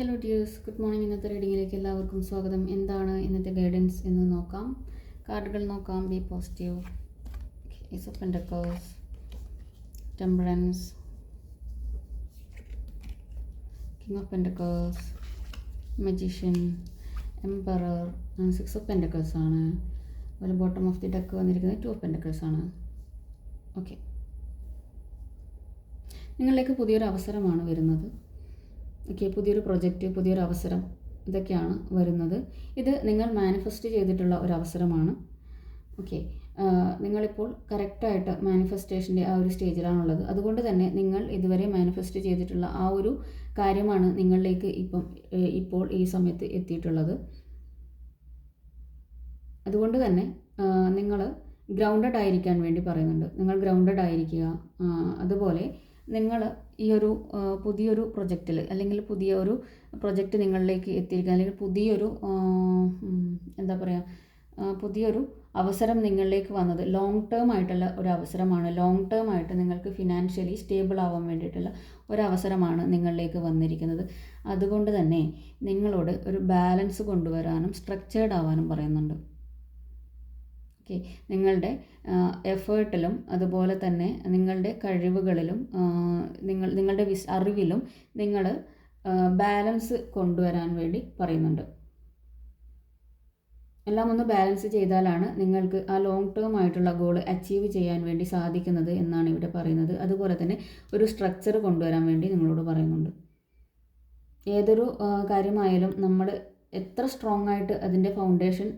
Hello dears good morning ഇന്നത്തെ റീഡിങ്ങിലേക്ക് എല്ലാവർക്കും സ്വാഗതം. എന്താണ് ഇന്നത്തെ ഗൈഡൻസ് എന്ന് നോക്കാം. കാർഡുകൾ നോക്കാം. Be positive ace of pentacles temperance king of pentacles magician emperor six of pentacles ആണ്. അതുപോലെ ബോട്ടം ഓഫ് ദി ഡക്ക് വന്നിരിക്കുന്നത് ടു ഓഫ് പെൻഡക്കേഴ്സ് ആണ്. ഓക്കെ നിങ്ങളിലേക്ക് പുതിയൊരു അവസരമാണ് വരുന്നത്. ഓക്കെ പുതിയൊരു പ്രൊജക്റ്റ് പുതിയൊരു അവസരം ഇതൊക്കെയാണ് വരുന്നത്. ഇത് നിങ്ങൾ മാനിഫെസ്റ്റ് ചെയ്തിട്ടുള്ള ഒരു അവസരമാണ്. ഓക്കെ നിങ്ങളിപ്പോൾ കറക്റ്റായിട്ട് മാനിഫെസ്റ്റേഷന്റെ ആ ഒരു സ്റ്റേജിലാണുള്ളത് അതുകൊണ്ട് തന്നെ നിങ്ങൾ ഇതുവരെ മാനിഫെസ്റ്റ് ചെയ്തിട്ടുള്ള ആ ഒരു കാര്യമാണ് നിങ്ങളിലേക്ക് ഇപ്പം ഇപ്പോൾ ഈ സമയത്ത് എത്തിയിട്ടുള്ളത്. അതുകൊണ്ട് തന്നെ നിങ്ങൾ ഗ്രൗണ്ടഡ് ആയിരിക്കാൻ വേണ്ടി പറയുന്നുണ്ട്. നിങ്ങൾ ഗ്രൗണ്ടഡ് ആയിരിക്കുക. അതുപോലെ നിങ്ങൾ ഈ ഒരു പുതിയൊരു പ്രൊജക്റ്റിൽ അല്ലെങ്കിൽ പുതിയ ഒരു പ്രൊജക്റ്റ് നിങ്ങളിലേക്ക് എത്തിയിരിക്കുക അല്ലെങ്കിൽ പുതിയൊരു എന്താ പറയുക പുതിയൊരു അവസരം നിങ്ങളിലേക്ക് വന്നത് ലോങ് ടേം ആയിട്ടുള്ള ഒരു അവസരമാണ്. ലോങ് ടേം ആയിട്ട് നിങ്ങൾക്ക് ഫിനാൻഷ്യലി സ്റ്റേബിൾ ആവാൻ വേണ്ടിയിട്ടുള്ള ഒരു അവസരമാണ് നിങ്ങളിലേക്ക് വന്നിരിക്കുന്നത്. അതുകൊണ്ട് തന്നെ നിങ്ങളോട് ഒരു ബാലൻസ് കൊണ്ടുവരാനും സ്ട്രക്ചേർഡ് ആവാനും പറയുന്നുണ്ട്. ഓക്കെ. നിങ്ങളുടെ എഫേർട്ടിലും അതുപോലെ തന്നെ നിങ്ങളുടെ കഴിവുകളിലും നിങ്ങൾ നിങ്ങളുടെ വിസ് അറിവിലും നിങ്ങൾ ബാലൻസ് കൊണ്ടുവരാൻ വേണ്ടി പറയുന്നുണ്ട്. എല്ലാം ഒന്ന് ബാലൻസ് ചെയ്താലാണ് നിങ്ങൾക്ക് ആ ലോങ് ടേം ആയിട്ടുള്ള ഗോൾ അച്ചീവ് ചെയ്യാൻ വേണ്ടി സാധിക്കുന്നത് എന്നാണ് ഇവിടെ പറയുന്നത്. അതുപോലെ തന്നെ ഒരു സ്ട്രക്ചർ കൊണ്ടുവരാൻ വേണ്ടി നിങ്ങളോട് പറയുന്നുണ്ട്. ഏതൊരു കാര്യമായാലും നമ്മൾ എത്ര സ്ട്രോങ് ആയിട്ട് അതിന്റെ ഫൗണ്ടേഷൻ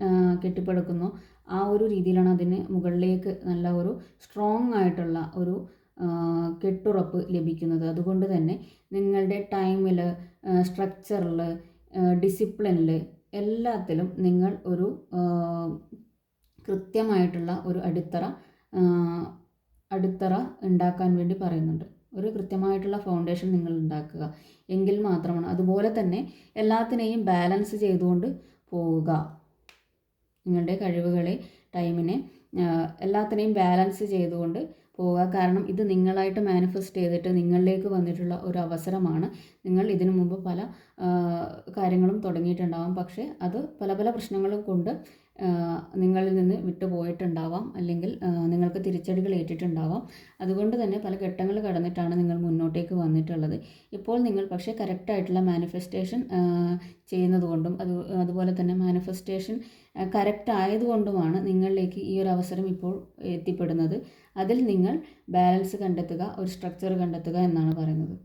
കെട്ടിപ്പടുക്കുന്നോ ആ ഒരു രീതിയിലാണ് അതിന് മുകളിലേക്ക് നല്ല ഒരു സ്ട്രോങ് ആയിട്ടുള്ള ഒരു കെട്ടുറപ്പ് ലഭിക്കുന്നത്. അതുകൊണ്ട് തന്നെ നിങ്ങളുടെ ടൈമിൽ സ്ട്രക്ചറിൽ ഡിസിപ്ലിനിൽ എല്ലാത്തിലും നിങ്ങൾ ഒരു കൃത്യമായിട്ടുള്ള ഒരു അടിത്തറ അടിത്തറ ഉണ്ടാക്കാൻ വേണ്ടി പറയുന്നുണ്ട്. ഒരു കൃത്യമായിട്ടുള്ള ഫൗണ്ടേഷൻ നിങ്ങൾ ഉണ്ടാക്കുക എങ്കിൽ മാത്രമാണ് അതുപോലെ തന്നെ എല്ലാത്തിനെയും ബാലൻസ് ചെയ്തുകൊണ്ട് പോവുക. നിങ്ങളുടെ കഴിവുകളെ ടൈമിനെ എല്ലാത്തിനെയും ബാലൻസ് ചെയ്തുകൊണ്ട് പോവുക. കാരണം ഇത് നിങ്ങളായിട്ട് മാനിഫെസ്റ്റ് ചെയ്തിട്ട് നിങ്ങളിലേക്ക് വന്നിട്ടുള്ള ഒരു അവസരമാണ്. നിങ്ങൾ ഇതിനു മുമ്പ് പല കാര്യങ്ങളും തുടങ്ങിയിട്ടുണ്ടാവാം. പക്ഷേ അത് പല പല പ്രശ്നങ്ങളും കൊണ്ട് നിങ്ങളിൽ നിന്ന് വിട്ടുപോയിട്ടുണ്ടാവാം. അല്ലെങ്കിൽ നിങ്ങൾക്ക് തിരിച്ചടികൾ ഏറ്റിട്ടുണ്ടാവാം. അതുകൊണ്ട് തന്നെ പല ഘട്ടങ്ങൾ കടന്നിട്ടാണ് നിങ്ങൾ മുന്നോട്ടേക്ക് വന്നിട്ടുള്ളത്. ഇപ്പോൾ നിങ്ങൾ പക്ഷേ കറക്റ്റായിട്ടുള്ള മാനിഫെസ്റ്റേഷൻ ചെയ്യുന്നതുകൊണ്ടും അത് അതുപോലെ തന്നെ മാനിഫെസ്റ്റേഷൻ കറക്റ്റ് ആയതുകൊണ്ടുമാണ് നിങ്ങളിലേക്ക് ഈ ഒരു അവസരം ഇപ്പോൾ എത്തിപ്പെടുന്നത്. അതിൽ നിങ്ങൾ ബാലൻസ് കണ്ടെത്തുക ഒരു സ്ട്രക്ചർ കണ്ടെത്തുക എന്നാണ് പറയുന്നത്.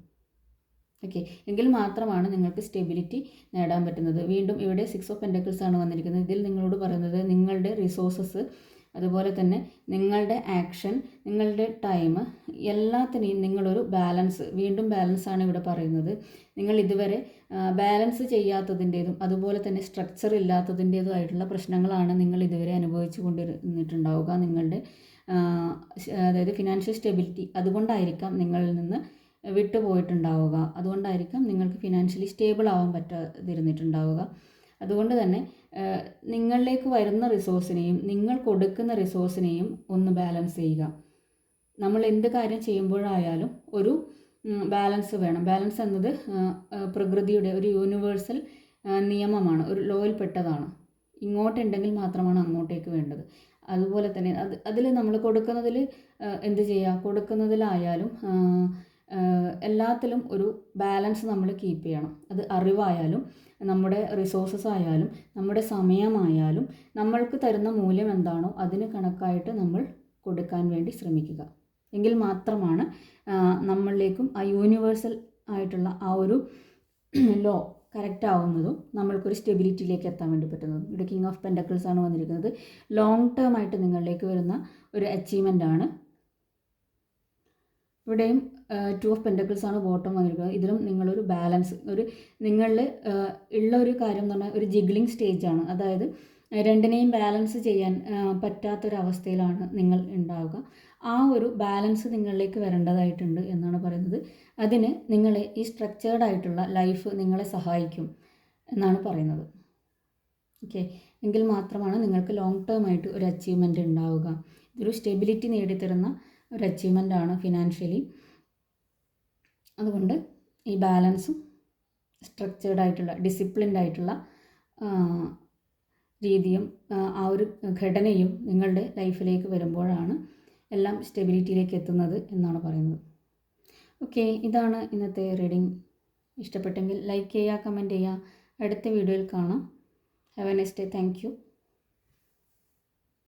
ഓക്കെ എങ്കിൽ മാത്രമാണ് നിങ്ങൾക്ക് സ്റ്റെബിലിറ്റി നേടാൻ പറ്റുന്നത്. വീണ്ടും ഇവിടെ സിക്സ് ഓഫ് പെൻഡക്കിൾസ് ആണ് വന്നിരിക്കുന്നത്. ഇതിൽ നിങ്ങളോട് പറയുന്നത് നിങ്ങളുടെ റിസോഴ്സസ് അതുപോലെ തന്നെ നിങ്ങളുടെ ആക്ഷൻ നിങ്ങളുടെ ടൈം എല്ലാത്തിനെയും നിങ്ങളൊരു ബാലൻസ് വീണ്ടും ബാലൻസ് ആണ് ഇവിടെ പറയുന്നത്. നിങ്ങൾ ഇതുവരെ ബാലൻസ് ചെയ്യാത്തതിന്റേതും അതുപോലെ തന്നെ സ്ട്രക്ചർ ഇല്ലാത്തതിന്റേതും ആയിട്ടുള്ള പ്രശ്നങ്ങളാണ് നിങ്ങൾ ഇതുവരെ അനുഭവിച്ചു കൊണ്ടിരുന്നിട്ടുണ്ടാവുക. നിങ്ങളുടെ അതായത് ഫിനാൻഷ്യൽ സ്റ്റെബിലിറ്റി അതുകൊണ്ടായിരിക്കാം നിങ്ങളിൽ നിന്ന് വിട്ടുപോയിട്ടുണ്ടാവുക. അതുകൊണ്ടായിരിക്കും നിങ്ങൾക്ക് ഫിനാൻഷ്യലി സ്റ്റേബിൾ ആവാൻ പറ്റാതിരുന്നിട്ടുണ്ടാവുക. അതുകൊണ്ട് തന്നെ നിങ്ങളിലേക്ക് വരുന്ന റിസോഴ്സിനെയും നിങ്ങൾ കൊടുക്കുന്ന റിസോഴ്സിനെയും ഒന്ന് ബാലൻസ് ചെയ്യുക. നമ്മൾ എന്ത് കാര്യം ചെയ്യുമ്പോഴായാലും ഒരു ബാലൻസ് വേണം. ബാലൻസ് എന്നത് പ്രകൃതിയുടെ ഒരു യൂണിവേഴ്സൽ നിയമമാണ്. ഒരു ലോയിൽപ്പെട്ടതാണ്. ഇങ്ങോട്ടുണ്ടെങ്കിൽ മാത്രമാണ് അങ്ങോട്ടേക്ക് വേണ്ടത്. അതുപോലെ തന്നെ അത് അതിൽ നമ്മൾ കൊടുക്കുന്നതിൽ എന്ത് ചെയ്യുക? കൊടുക്കുന്നതിലായാലും എല്ലാത്തിലും ഒരു ബാലൻസ് നമ്മൾ കീപ്പ് ചെയ്യണം. അത് അറിവായാലും നമ്മുടെ റിസോഴ്സസ് ആയാലും നമ്മുടെ സമയമായാലും നമ്മൾക്ക് തരുന്ന മൂല്യം എന്താണോ അതിന് കണക്കായിട്ട് നമ്മൾ കൊടുക്കാൻ വേണ്ടി ശ്രമിക്കുക. എങ്കിൽ മാത്രമാണ് നമ്മളിലേക്കും ആ യൂണിവേഴ്സൽ ആയിട്ടുള്ള ആ ഒരു ലോ കറക്റ്റ് ആവുന്നതും നമ്മൾക്കൊരു സ്റ്റെബിലിറ്റിയിലേക്ക് എത്താൻ വേണ്ടി പറ്റുന്നതും. ഇവിടെ കിങ് ഓഫ് പെൻഡക്കിൾസ് ആണ് വന്നിരിക്കുന്നത്. ലോങ് ടേം ആയിട്ട് നിങ്ങളിലേക്ക് വരുന്ന ഒരു അച്ചീവ്മെന്റ് ആണ് ഇവിടെയും ടു ഓഫ് പെൻഡക്കിൾസ് ആണ് ബോട്ടം വന്നിരിക്കുന്നത്. ഇതിലും നിങ്ങളൊരു ബാലൻസ് ഒരു നിങ്ങളിൽ ഉള്ള ഒരു കാര്യം എന്ന് പറഞ്ഞാൽ ഒരു ജിഗ്ലിംഗ് സ്റ്റേജാണ് അതായത് രണ്ടിനെയും ബാലൻസ് ചെയ്യാൻ പറ്റാത്തൊരവസ്ഥയിലാണ് നിങ്ങൾ ഉണ്ടാവുക. ആ ഒരു ബാലൻസ് നിങ്ങളിലേക്ക് വരേണ്ടതായിട്ടുണ്ട് എന്നാണ് പറയുന്നത്. അതിന് നിങ്ങളെ ഈ സ്ട്രക്ചേർഡ് ആയിട്ടുള്ള ലൈഫ് നിങ്ങളെ സഹായിക്കും എന്നാണ് പറയുന്നത്. ഓക്കെ എങ്കിൽ മാത്രമാണ് നിങ്ങൾക്ക് ലോങ് ടേം ആയിട്ട് ഒരു അച്ചീവ്മെന്റ് ഉണ്ടാവുക. ഇതൊരു സ്റ്റെബിലിറ്റി നേടിത്തരുന്ന ഒരു അച്ചീവ്മെന്റ് ആണ് ഫിനാൻഷ്യലി അതുകൊണ്ട് ഈ ബാലൻസും സ്ട്രക്ചേർഡ് ആയിട്ടുള്ള ഡിസിപ്ലിൻഡ് ആയിട്ടുള്ള രീതിയും ആ ഒരു ഘടനയും നിങ്ങളുടെ ലൈഫിലേക്ക് വരുമ്പോഴാണ് എല്ലാം സ്റ്റെബിലിറ്റിയിലേക്ക് എത്തുന്നത് എന്നാണ് പറയുന്നത്. ഓക്കെ ഇതാണ് ഇന്നത്തെ റീഡിംഗ് ഇഷ്ടപ്പെട്ടെങ്കിൽ ലൈക്ക് ചെയ്യുക കമന്റ് ചെയ്യുക. അടുത്ത വീഡിയോയിൽ കാണാം. Have a next day thank you